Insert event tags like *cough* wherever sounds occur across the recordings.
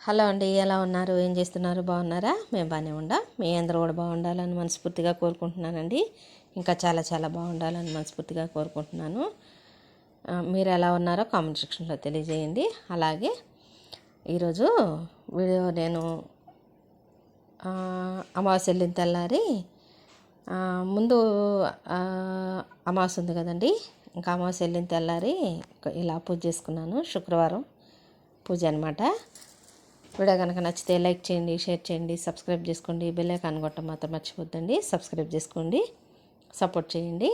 Hello అండి ఎలా ఉన్నారు? ఏం చేస్తున్నారు? బాగున్నారా? మేము బాగానే ఉండా. మీ అందరూ కూడా బాగుండాలని మనస్ఫూర్తిగా కోరుకుంటున్నానండి. ఇంకా చాలా చాలా బాగుండాలని మనస్ఫూర్తిగా కోరుకుంటున్నాను. మీరు ఎలా ఉన్నారో కామెంట్ సెక్షన్లో తెలియజేయండి. అలాగే ఈరోజు వీడియో నేను అమావాస్య వెళ్ళిన తెల్లారి ముందు అమావాస్య ఉంది కదండి. ఇంకా అమావాస్య వెళ్ళిన తెల్లారి ఇలా పూజ చేసుకున్నాను. శుక్రవారం పూజ అనమాట వీడియో కనుక నచ్చితే లైక్ చేయండి షేర్ చేయండి సబ్స్క్రైబ్ చేసుకోండి. బెల్ ఐకాన్ మాత్రం మర్చిపోద్దండి. సబ్స్క్రైబ్ చేసుకోండి. సపోర్ట్ చేయండి.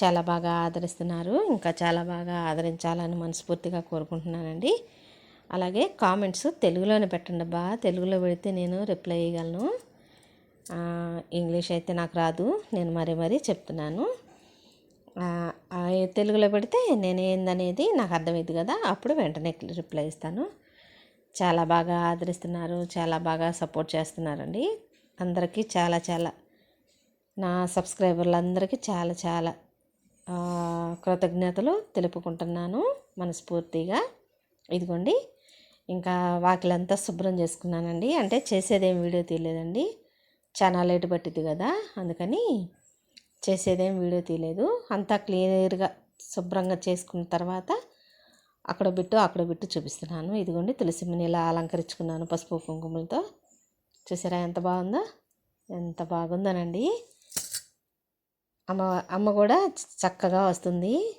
చాలా బాగా ఆదరిస్తున్నారు. ఇంకా చాలా బాగా ఆదరించాలని మనస్ఫూర్తిగా కోరుకుంటున్నానండి. అలాగే కామెంట్స్ తెలుగులోనే పెట్టండి బా తెలుగులో పెడితే నేను రిప్లై ఇవ్వగలను ఇంగ్లీష్ అయితే నాకు రాదు. నేను మరీ మరీ చెప్తున్నాను. తెలుగులో పెడితే నేను ఏందనేది నాకు అర్థమైంది కదా. అప్పుడు వెంటనే రిప్లై ఇస్తాను. చాలా బాగా ఆదరిస్తున్నారు చాలా బాగా సపోర్ట్ చేస్తున్నారండి. అందరికీ చాలా చాలా నా సబ్స్క్రైబర్లందరికీ చాలా చాలా కృతజ్ఞతలు తెలుపుకుంటున్నాను మనస్ఫూర్తిగా. ఇదిగోండి ఇంకా వాకిలంతా శుభ్రం చేసుకున్నానండి. అంటే చేసేదేం వీడియో తీయలేదండి. చాలా లేట్ పట్టింది కదా అందుకని చేసేదేం వీడియో తీయలేదు. అంతా క్లియర్గా శుభ్రంగా చేసుకున్న తర్వాత అక్కడ బిట్టు అక్కడ బిట్టు చూపిస్తున్నాను. ఇదిగోండి తులసిమ్మని ఇలా అలంకరించుకున్నాను పసుపు కుంకుమలతో. చూసారా ఎంత బాగుందో? ఎంత బాగుందోనండి. అమ్మ అమ్మ కూడా చక్కగా వస్తుంది.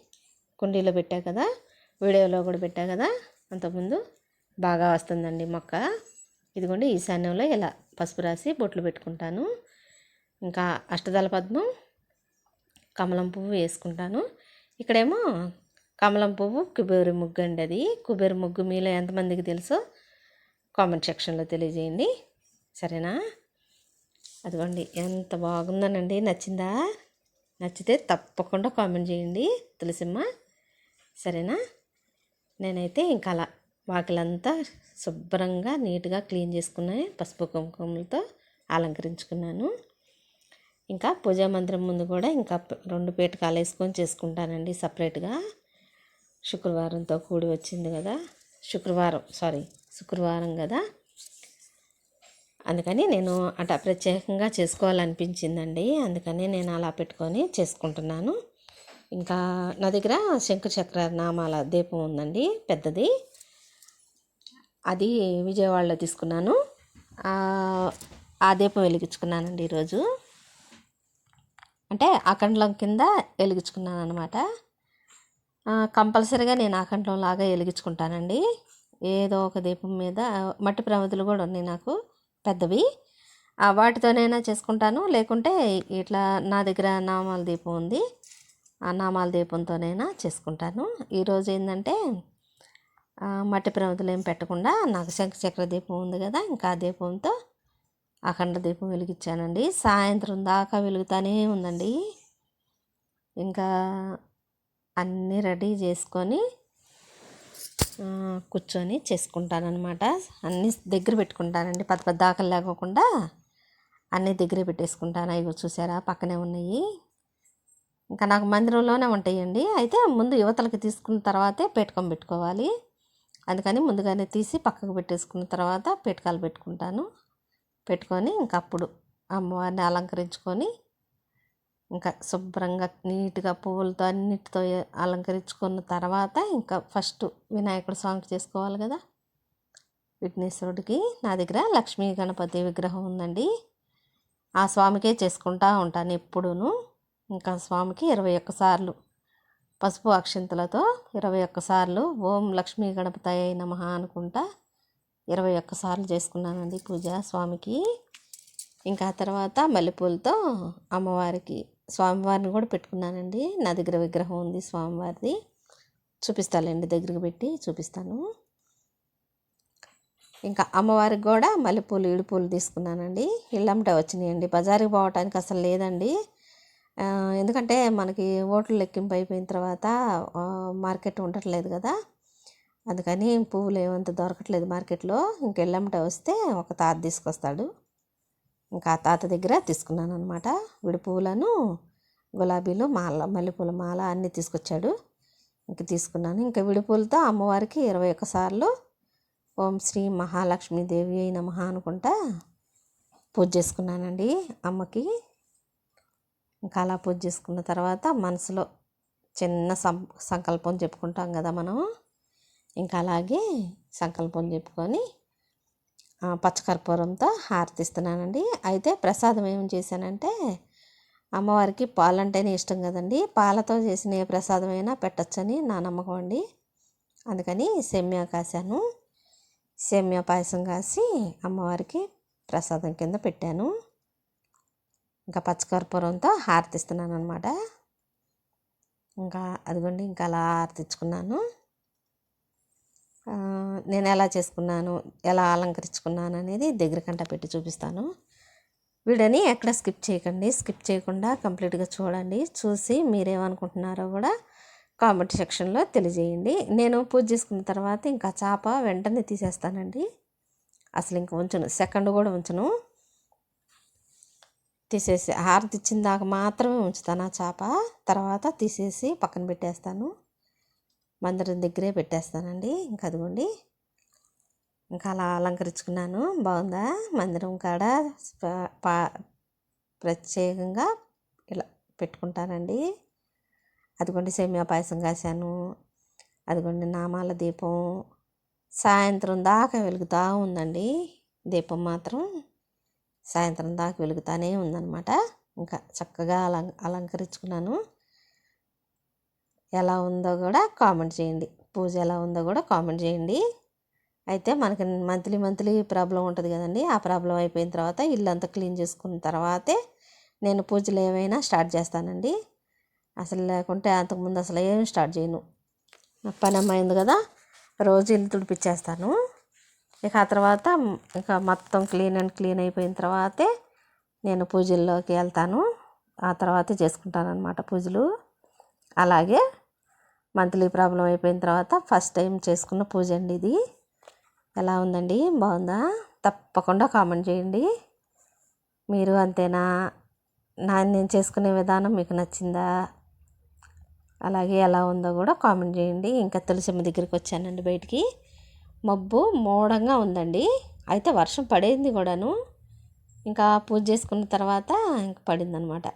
కుండీలో పెట్టా కదా? వీడియోలో కూడా పెట్టా కదా? అంతకుముందు బాగా వస్తుందండి మొక్క. ఇదిగోండి ఈశాన్యంలో ఇలా పసుపు రాసి బొట్లు పెట్టుకుంటాను. ఇంకా అష్టదళ పద్మం కమలం పువ్వు వేసుకుంటాను. ఇక్కడేమో కమలం పువ్వు కుబేరు ముగ్గు అండి అది. కుబేరు ముగ్గు మీలో ఎంతమందికి తెలుసో? కామెంట్ సెక్షన్లో తెలియజేయండి. సరేనా? అదిగోండి ఎంత బాగుందనండి. నచ్చిందా? నచ్చితే తప్పకుండా కామెంట్ చేయండి తులసిమ్మ. సరేనా? నేనైతే ఇంకా అలా వాకిలంతా శుభ్రంగా నీట్గా క్లీన్ చేసుకున్నాను పసుపు కుంకుమలతో అలంకరించుకున్నాను. ఇంకా పూజా మందిరం ముందు కూడా ఇంకా రెండు పీటకాలు వేసుకొని చేసుకుంటానండి సపరేట్గా. శుక్రవారంతో కూడి వచ్చింది కదా. శుక్రవారం సారీ శుక్రవారం కదా. అందుకని నేను అట్లా ప్రత్యేకంగా చేసుకోవాలనిపించిందండి. అందుకని నేను అలా పెట్టుకొని చేసుకుంటున్నాను. ఇంకా నా దగ్గర శంకుచక్ర నామాల దీపం ఉందండి పెద్దది. అది విజయవాడలో తీసుకున్నాను. ఆ ఆ దీపం వెలిగించుకున్నానండి ఈరోజు. అంటే అఖండం కింద వెలిగించుకున్నాను అనమాట కంపల్సరీగా నేను అఖండం లాగా వెలిగించుకుంటానండి. ఏదో ఒక దీపం మీద మట్టి ప్రమిదలు కూడా ఉన్నాయి నాకు పెద్దవి. వాటితోనైనా చేసుకుంటాను. లేకుంటే ఇట్లా నా దగ్గర నామాల దీపం ఉంది. ఆ నామాల దీపంతోనైనా చేసుకుంటాను. ఈరోజు ఏంటంటే మట్టి ప్రమిదలు ఏం పెట్టకుండా నాకు శంఖచక్ర దీపం ఉంది కదా ఇంకా ఆ దీపంతో అఖండ దీపం వెలిగించానండి. సాయంత్రం దాకా వెలుగుతానే ఉందండి. ఇంకా అన్నీ రెడీ చేసుకొని కూర్చొని చేసుకుంటానన్నమాట. అన్నీ దగ్గర పెట్టుకుంటానండి. పెద్ద పెద్ద ఆకలి లేకోకుండా అన్నీ దగ్గర పెట్టేసుకుంటాను. ఇవి చూసారా పక్కనే ఉన్నాయి. ఇంకా నాకు మందిరంలోనే ఉంటాయండి. అయితే ముందు యువతలకి తీసుకున్న తర్వాతే పెట్టుకొని పెట్టుకోవాలి. అందుకని ముందుగానే తీసి పక్కకు పెట్టేసుకున్న తర్వాత పెట్టుకాలు పెట్టుకుంటాను. పెట్టుకొని ఇంకప్పుడు అమ్మవారిని అలంకరించుకొని ఇంకా శుభ్రంగా నీట్గా పువ్వులతో అన్నిటితో అలంకరించుకున్న తర్వాత ఇంకా ఫస్ట్ వినాయకుడు స్వామికి చేసుకోవాలి కదా. విఘ్నేశ్వరుడికి నా దగ్గర లక్ష్మీ గణపతి విగ్రహం ఉందండి. ఆ స్వామికే చేసుకుంటా ఉంటాను ఎప్పుడూను. ఇంకా స్వామికి ఇరవై ఒక్కసార్లు పసుపు అక్షింతలతో ఇరవై ఒక్కసార్లు ఓం లక్ష్మీ గణపతయ నమ అనుకుంటా ఇరవై ఒక్కసార్లు చేసుకున్నానండి పూజ స్వామికి. ఇంకా తర్వాత మల్లెపూలతో అమ్మవారికి స్వామివారిని కూడా పెట్టుకున్నానండి. నా దగ్గర విగ్రహం ఉంది స్వామివారిది. చూపిస్తానండి దగ్గరికి పెట్టి చూపిస్తాను. ఇంకా అమ్మవారికి కూడా మల్లెపూలు ఇడిపూలు తీసుకున్నానండి. ఇళ్ళమ్మట వచ్చినాయండి. బజారుకి పోవటానికి అసలు లేదండి. ఎందుకంటే మనకి ఓట్లు లెక్కింపు అయిపోయిన తర్వాత మార్కెట్ ఉండట్లేదు కదా. అందుకని పువ్వులు ఏమంత దొరకట్లేదు మార్కెట్లో. ఇంకెళ్ళమ్మట వస్తే ఒక తాత తీసుకొస్తాడు. ఇంకా తాత దగ్గర తీసుకున్నాను అనమాట విడి గులాబీలు మాల మల్లెపూల మాల అన్నీ తీసుకొచ్చాడు. ఇంక తీసుకున్నాను. ఇంకా విడిపూలతో అమ్మవారికి ఇరవై ఒక్క సార్లు ఓం శ్రీ మహాలక్ష్మీదేవి అయి నమ అనుకుంటా పూజ చేసుకున్నానండి అమ్మకి. ఇంకా అలా పూజ చేసుకున్న తర్వాత మనసులో చిన్న సం సంకల్పం చెప్పుకుంటాం కదా మనం. ఇంకా అలాగే సంకల్పం చెప్పుకొని పచ్చకర్పూరంతో హారతిస్తున్నానండి. అయితే ప్రసాదం ఏం చేశానంటే అమ్మవారికి పాలంటేనే ఇష్టం కదండి. పాలతో చేసిన ఏ ప్రసాదమైనా పెట్టచ్చని నా నమ్మకం అండి. అందుకని సెమ్యా కాశాను. సెమ్యా పాయసం కాసి అమ్మవారికి ప్రసాదం కింద పెట్టాను. ఇంకా పచ్చకర్పూరంతో హారతిస్తున్నాను అనమాట ఇంకా అదిగోండి ఇంకా అలా హారతిచ్చుకున్నాను. నేను ఎలా చేసుకున్నాను ఎలా అలంకరించుకున్నాను అనేది దగ్గర కంట పెట్టి చూపిస్తాను. వీడియోని ఎక్కడ స్కిప్ చేయకండి స్కిప్ చేయకుండా కంప్లీట్గా చూడండి. చూసి మీరేమనుకుంటున్నారో కూడా కామెంట్ సెక్షన్లో తెలియజేయండి. నేను పూజ చేసుకున్న తర్వాత ఇంకా చేప వెంటనే తీసేస్తానండి. అసలు ఇంకా ఉంచను సెకండ్ కూడా ఉంచను. తీసేసి హారతి ఇచ్చిన దాకా మాత్రమే ఉంచుతాను ఆ చేప. తర్వాత తీసేసి పక్కన పెట్టేస్తాను. మందిరం దగ్గరే పెట్టేస్తానండి. ఇంకా అదిగోండి. ఇంకా అలా అలంకరించుకున్నాను. బాగుందా? మందిరం కాడ పా- ప్రత్యేకంగా ఇలా పెట్టుకుంటానండి. అదిగోండి సేమియా పాయసం కాశాను. అదిగోండి నామాల దీపం సాయంత్రం దాకా వెలుగుతూ ఉందండి. దీపం మాత్రం సాయంత్రం దాకా వెలుగుతానే ఉందన్నమాట. ఇంకా చక్కగా అలం అలంకరించుకున్నాను. ఎలా ఉందో కూడా కామెంట్ చేయండి. పూజ ఎలా ఉందో కూడా కామెంట్ చేయండి. అయితే మనకి మంత్లీ మంత్లీ ప్రాబ్లం ఉంటుంది కదండి. ఆ ప్రాబ్లం అయిపోయిన తర్వాత ఇల్లు అంతా క్లీన్ చేసుకున్న తర్వాతే నేను పూజలు ఏమైనా స్టార్ట్ చేస్తానండి. అసలు లేకుంటే అంతకుముందు అసలు ఏం స్టార్ట్ చేయను. నా పని అమ్మాయింది కదా రోజు ఇల్లు తుడిపించేస్తాను ఇక ఆ తర్వాత ఇక మొత్తం క్లీన్ అండ్ క్లీన్ అయిపోయిన తర్వాతే నేను పూజల్లోకి వెళ్తాను. ఆ తర్వాతే చేసుకుంటాను అనమాట పూజలు. అలాగే మంత్లీ ప్రాబ్లం అయిపోయిన తర్వాత ఫస్ట్ టైం చేసుకున్న పూజ అండి ఇది. ఎలా ఉందండి? బాగుందా? తప్పకుండా కామెంట్ చేయండి. మీరు అంతేనా? నా నేను చేసుకునే విధానం మీకు నచ్చిందా? అలాగే ఎలా ఉందో కూడా కామెంట్ చేయండి. ఇంకా తులసిమ్మ దగ్గరికి వచ్చానండి బయటికి. మబ్బు మోడంగా ఉందండి. అయితే వర్షం పడేది కూడాను. ఇంకా పూజ చేసుకున్న తర్వాత ఇంక పడిందనమాట.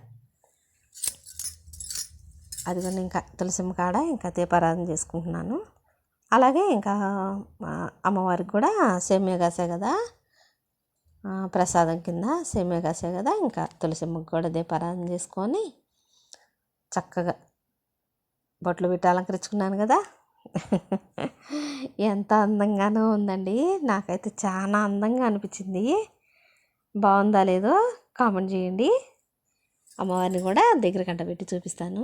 అదిగోండి ఇంకా తులసిమ్మ కాడ ఇంకా దీపారాధన చేసుకుంటున్నాను. అలాగే ఇంకా అమ్మవారికి కూడా సేమ్యా కాసే కదా ప్రసాదం కింద సేమ్యా కాసే కదా ఇంకా తులసిమ్మకి కూడా దీపారాధన చేసుకొని చక్కగా బొట్లు పెట్టి అలంకరించుకున్నాను కదా. ఎంత అందంగానో ఉందండి. నాకైతే చాలా అందంగా అనిపించింది. బాగుందా లేదో కామెంట్ చేయండి. అమ్మవారిని కూడా దగ్గర కంట పెట్టి చూపిస్తాను.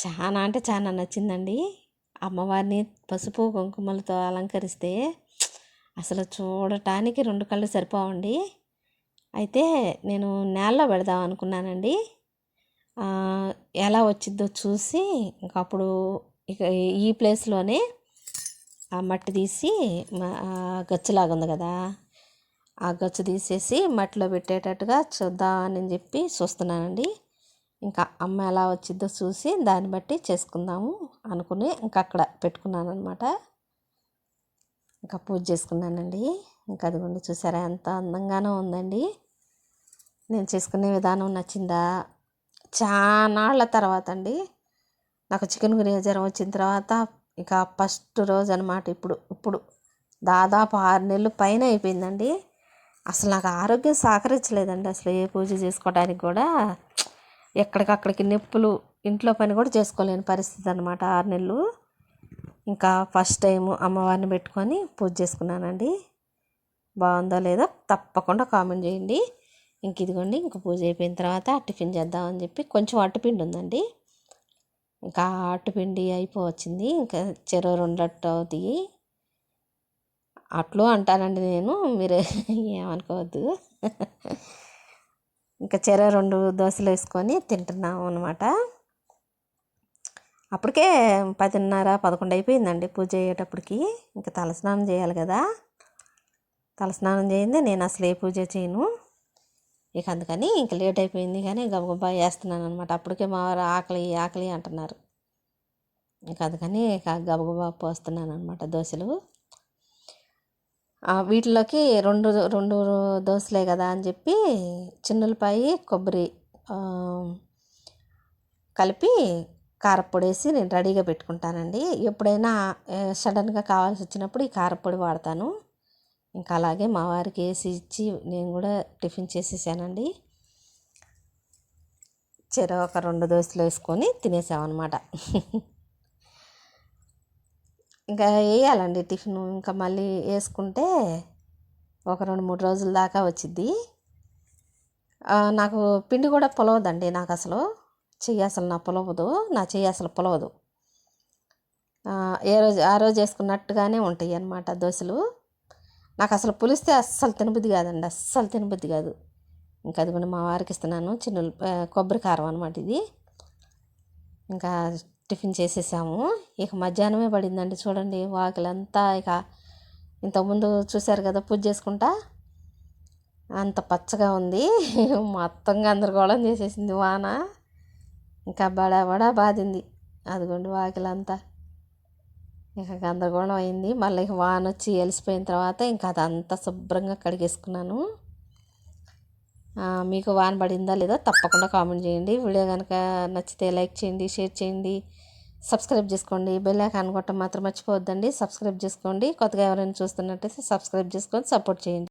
చాలా అంటే చాలా నచ్చిందండి. అమ్మవారిని పసుపు కుంకుమలతో అలంకరిస్తే అసలు చూడటానికి రెండు కళ్ళు సరిపోవండి. అయితే నేను నేలలో పెడదాం అనుకున్నానండి. ఎలా వచ్చిందో చూసి ఇంకా అప్పుడు ఇక ఈ ప్లేస్లోనే ఆ మట్టి తీసి మ- గచ్చులాగా ఉంది కదా ఆ గచ్చు తీసేసి మట్టిలో పెట్టేటట్టుగా చూద్దామని చెప్పి చూస్తున్నానండి. ఇంకా అమ్మ ఎలా వచ్చిందో చూసి దాన్ని బట్టి చేసుకుందాము అనుకుని ఇంకా అక్కడ పెట్టుకున్నాను అనమాట ఇంకా పూజ చేసుకున్నానండి. ఇంకా అదిగోండి చూసారా ఎంత అందంగానో ఉందండి. నేను చేసుకునే విధానం నచ్చిందా? చాలా తర్వాత అండి నాకు చికెన్ గురించి జ్వరం వచ్చిన తర్వాత ఇక ఫస్ట్ రోజు అనమాట ఇప్పుడు ఇప్పుడు. దాదాపు ఆరు నెలలు పైన అయిపోయిందండి. అసలు నాకు ఆరోగ్యం సహకరించలేదండి అసలు ఏ పూజ చేసుకోవడానికి కూడా. ఎక్కడికక్కడికి నొప్పులు ఇంట్లో పని కూడా చేసుకోలేని పరిస్థితి అనమాట ఆరు నెలలు. ఇంకా ఫస్ట్ టైం అమ్మవారిని పెట్టుకొని పూజ చేసుకున్నానండి. బాగుందో లేదో తప్పకుండా కామెంట్ చేయండి. ఇంక ఇదిగోండి ఇంక పూజ అయిపోయిన తర్వాత టిఫిన్ చేద్దామని చెప్పి కొంచెం అట్టుపిండి ఉందండి. ఇంకా అట్టుపిండి అయిపోవచ్చింది. ఇంకా చెరువు రెండు అట్టు అవుతాయి అట్లు అంటానండి నేను మీరు ఏమనుకోవద్దు. ఇంకా చెర రెండు దోశలు వేసుకొని తింటున్నాము అనమాట అప్పటికే పదిన్నర పదకొండు అయిపోయిందండి పూజ అయ్యేటప్పటికి. ఇంకా తలస్నానం చేయాలి కదా. తలస్నానం చేయింది నేను అసలు ఏ పూజ చేయను. ఇక అందుకని ఇంక లేట్ అయిపోయింది కానీ గబగబా వేస్తున్నాను అనమాట అప్పటికే మా వారు ఆకలి ఆకలి అంటున్నారు. ఇక అందుకని ఇక గబగబా పోస్తున్నాను అనమాట దోశలు. వీటిలోకి రెండు రెండు దోశలే కదా అని చెప్పి చిన్నులపాయి కొబ్బరి కలిపి కారప్పొడి వేసి నేను రెడీగా పెట్టుకుంటానండి. ఎప్పుడైనా సడన్గా కావాల్సి వచ్చినప్పుడు ఈ కారపొడి వాడతాను. ఇంకా అలాగే మా వారికి వేసి ఇచ్చి నేను కూడా టిఫిన్ చేసేసానండి. చెర ఒక రెండు దోశలు వేసుకొని తినేసామన్నమాట. ఇంకా వేయాలండి టిఫిన్. ఇంకా మళ్ళీ వేసుకుంటే ఒక రెండు మూడు రోజుల దాకా వచ్చిద్ది. నాకు పిండి కూడా పొలవదండి నాకు అసలు. చెయ్యి అసలు నా పొలవదు. నా చెయ్యి అసలు పొలవదు. ఏ రోజు ఆ రోజు వేసుకున్నట్టుగానే ఉంటాయి అన్నమాట దోశలు. నాకు అసలు పులిస్తే అస్సలు తినబుద్ధి కాదండి. అస్సలు తినబుద్ధి కాదు. ఇంకా అది కూడా మా వారికి ఇస్తున్నాను. చిన్న కొబ్బరి కారం అనమాట ఇది. ఇంకా టిఫిన్ చేసేసాము. ఇక మధ్యాహ్నమే పడిందండి చూడండి వాకిలంతా ఇక ఇంతకుముందు చూశారు కదా పూజ చేసుకుంటా. అంత పచ్చగా ఉంది. *laughs* మొత్తం గందరగోళం చేసేసింది వాన. ఇంకా బడా బడా బాధింది. అదిగోండి వాకిలంతా. ఇక గందరగోళం అయింది. మళ్ళీ ఇక వాన వచ్చి వెలిసిపోయిన తర్వాత ఇంకా అదంతా శుభ్రంగా కడిగేసుకున్నాను. మీకు వాన పడిందా లేదా తప్పకుండా కామెంట్ చేయండి. వీడియో కనుక నచ్చితే లైక్ చేయండి షేర్ చేయండి సబ్స్క్రైబ్ చేసుకోండి. బెల్ ఐకాన్ కొట్టడం మాత్రం మర్చిపోవద్దండి. సబ్స్క్రైబ్ చేసుకోండి. కొత్తగా ఎవరైనా చూస్తున్నట్టయితే సబ్స్క్రైబ్ చేసుకొని సపోర్ట్ చేయండి.